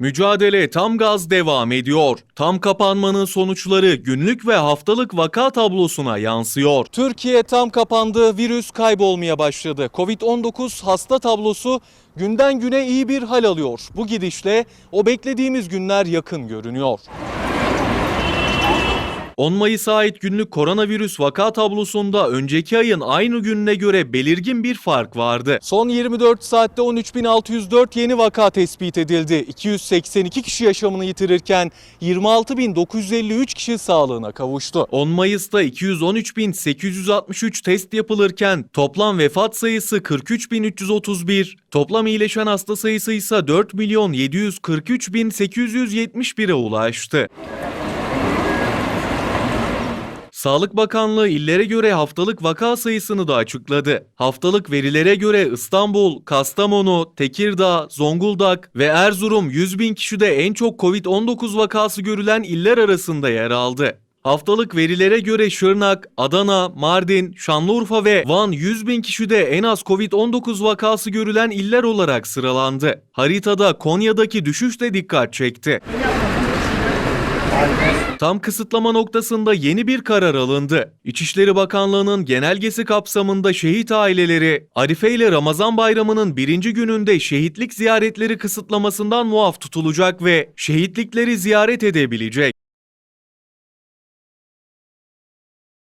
Mücadele tam gaz devam ediyor. Tam kapanmanın sonuçları günlük ve haftalık vaka tablosuna yansıyor. Türkiye tam kapandı, virüs kaybolmaya başladı. Covid-19 hasta tablosu günden güne iyi bir hal alıyor. Bu gidişle o beklediğimiz günler yakın görünüyor. 10 Mayıs'a ait günlük koronavirüs vaka tablosunda önceki ayın aynı gününe göre belirgin bir fark vardı. Son 24 saatte 13.604 yeni vaka tespit edildi. 282 kişi yaşamını yitirirken 26.953 kişi sağlığına kavuştu. 10 Mayıs'ta 213.863 test yapılırken toplam vefat sayısı 43.331, toplam iyileşen hasta sayısı ise 4.743.871'e ulaştı. Sağlık Bakanlığı illere göre haftalık vaka sayısını da açıkladı. Haftalık verilere göre İstanbul, Kastamonu, Tekirdağ, Zonguldak ve Erzurum 100 bin kişide en çok Covid-19 vakası görülen iller arasında yer aldı. Haftalık verilere göre Şırnak, Adana, Mardin, Şanlıurfa ve Van 100 bin kişide en az Covid-19 vakası görülen iller olarak sıralandı. Haritada Konya'daki düşüş de dikkat çekti. Tam kısıtlama noktasında yeni bir karar alındı. İçişleri Bakanlığı'nın genelgesi kapsamında şehit aileleri Arife ile Ramazan bayramının birinci gününde şehitlik ziyaretleri kısıtlamasından muaf tutulacak ve şehitlikleri ziyaret edebilecek.